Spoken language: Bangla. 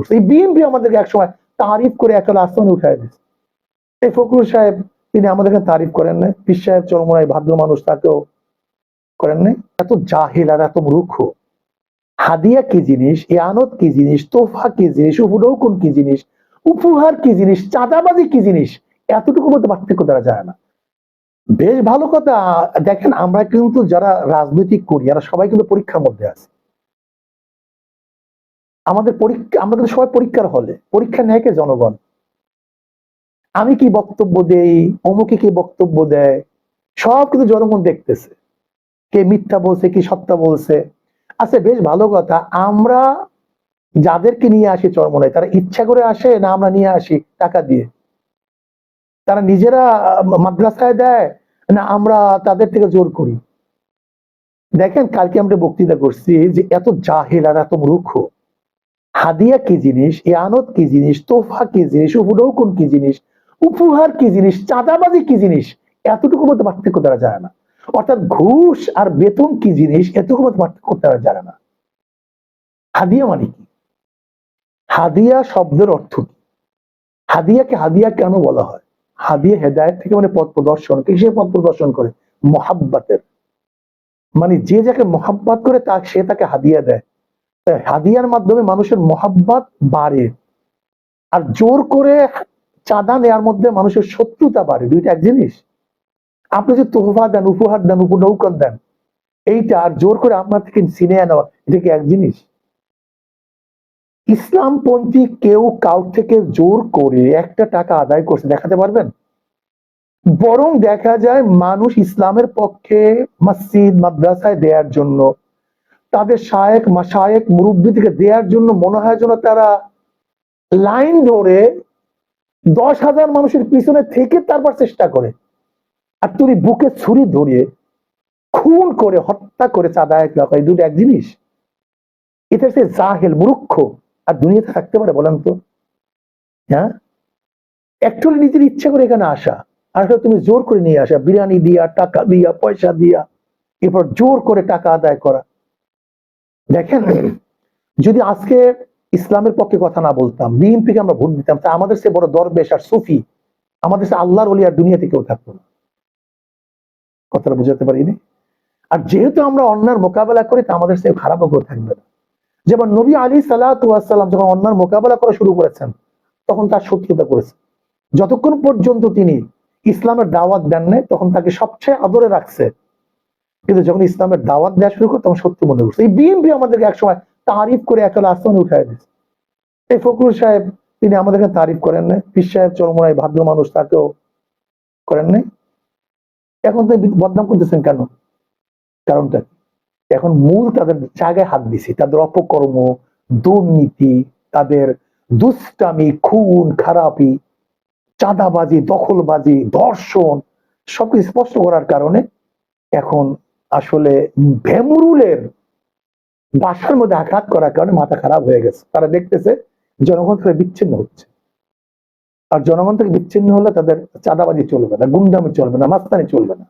করছে এই বিএনপি আমাদেরকে একসময় তারিফ করে একেবারে আসমানে উঠাই দিচ্ছে এই ফখরুল সাহেব, তিনি আমাদেরকে তারিফ করেন না পীর সাহেব চরমরাই ভাদ্র মানুষ, তাকেও করেন নাই। এত জাহিল আর এত মূর্খ। হাদিয়া কি জিনিস? ইয়ানত কি জিনিস? তোফা কি জিনিস? উপডৌকুন কি জিনিস? উপহার কি জিনিস? চাঁদাবাজি কি জিনিস? এতটুকু মধ্যে পার্থক্য দ্বারা যায় না। বেশ ভালো কথা। দেখেন, আমরা কিন্তু যারা রাজনৈতিক করি এরা সবাই কিন্তু পরীক্ষার মধ্যে আছে। আমাদের পরীক্ষা কিন্তু সবাই পরীক্ষার হলে পরীক্ষা নেয় কে জনগণ। আমি কি বক্তব্য দেই, অমুকে কি বক্তব্য দেয়, সব কিন্তু জনগণ দেখতেছে। কে মিথ্যা বলছে, কি সত্য বলছে। আচ্ছা বেশ ভালো কথা, আমরা যাদেরকে নিয়ে আসি চরমনায়, তারা ইচ্ছা করে আসে না আমরা নিয়ে আসি টাকা দিয়ে? তারা নিজেরা মাদ্রাসায় দেয় না আমরা তাদের থেকে জোর করি? দেখেন, কালকে আমরা বক্তৃতা করছি যে এত জাহেল আর এত মূর্খ। হাদিয়া কি জিনিস? ইয়ানত কি জিনিস? তোফা কি জিনিস? উপডৌকুন কি জিনিস? উপহার কি জিনিস? চাঁদাবাজি কি জিনিস? এতটুকু মধ্যে পার্থক্য করা যায় না। অর্থাৎ ঘুষ আর বেতন কি জিনিস? এতটুকু মধ্যে পার্থক্য পারা যায় না। হাদিয়া মানে কি? হাদিয়া শব্দের অর্থ কি? হাদিয়াকে হাদিয়া কেন বলা হয়? হাদিয়া হেদায়ত থেকে মানে পথ প্রদর্শন। কিসের পথ প্রদর্শন করে? মহাব্বাতের। মানে যে যাকে মহাব্বাত করে, তা সে তাকে হাদিয়া দেয়। হাদিয়ার মাধ্যমে মানুষের মহাব্বাত বাড়ে। আর জোর করে চাঁদা নেওয়ার মধ্যে মানুষের শত্রুতা বাড়ে। দুইটা এক জিনিস। আপনি যে তোহফা দেন, উপহার দেন, উপনৌকন দেন, এইটা আর জোর করে আপনার থেকে ছিনিয়ে নেওয়া, এটা কি এক জিনিস? ইসলামপন্থী কেউ কাউ থেকে জোর করে একটা টাকা আদায় করছে, দেখাতে পারবেন? বরং দেখা যায় মানুষ ইসলামের পক্ষে মসজিদ, মাদ্রাসায় দেওয়ার জন্য তাদের শায়েক মাসায়েক মুরব্বী থেকে দেওয়ার জন্য মনে হয় যেন তারা লাইন ধরে দশ হাজার মানুষের পিছনে থেকে তারপর চেষ্টা করে। আর তুমি বুকে ছুরি ধরিয়ে খুন করে, হত্যা করে চাঁদা এক লাখ দুটো এক জিনিস। এটা সে জাহেল, মূর্খ। আর দুনিয়াতে থাকতে পারে বলেন তো? হ্যাঁ? একটু নিজের ইচ্ছা করে এখানে আসা। আর তুমি জোর করে নিয়ে আসা। বিরিয়ানি দিয়া, টাকা দিয়া, পয়সা দিয়া। এরপর জোর করে টাকা আদায় করা। দেখেন, যদি আজকে ইসলামের পক্ষে কথা না বলতাম, বিএনপিকে আমরা ভোট দিতাম, তা আমাদের সে বড় দরবেশ আর সুফি, আমাদের সে আল্লাহর অলি আর দুনিয়াতে কেউ থাকতো না। কথাটা বুঝাতে পারিনি? আর যেহেতু আমরা অন্যার মোকাবেলা করি, তা আমাদের সে খারাপও কেউ থাকবে না। যেমন নবী আলী সাল্লাম যখন অন্যার মোকাবেলা করা শুরু করেছেন, তখন তার শত্রুতা করেছে। যতক্ষণ পর্যন্ত তিনি ইসলামের দাওয়াত দেন নাই, তখন তাকে সবচেয়ে আদরে রাখছে কিন্তু যখন ইসলামের দাওয়াত দেওয়া শুরু করে তখন সত্যি মনে করছে এই বিএনপি আমাদেরকে একসময় তারিফ করে একেবারে আসমানে উঠাই দিচ্ছে এই ফখরুল সাহেব, তিনি আমাদেরকে তারিফ করেন না পীর সাহেব চরমরাই ভাদ্র মানুষ, তাকেও করেন নাই। এখন তো বদনাম করতেছেন কেন? কারণটা এখন মূল তাদের জায়গায় হাত দিছি। তাদের অপকর্ম, দুর্নীতি, তাদের দুষ্টামি, খুন, খারাপি, চাঁদাবাজি, দখলবাজি, ধর্ষণ, সবকিছু স্পষ্ট করার কারণে এখন আসলে ভেমরুলের বাসার মধ্যে আঘাত করার কারণে মাথা খারাপ হয়ে গেছে। তারা দেখতেছে জনগণ থেকে বিচ্ছিন্ন হচ্ছে। আর জনগণ থেকে বিচ্ছিন্ন হলে তাদের চাঁদাবাজি চলবে না গুন্ডামি চলবে না, মাস্তানি চলবে না।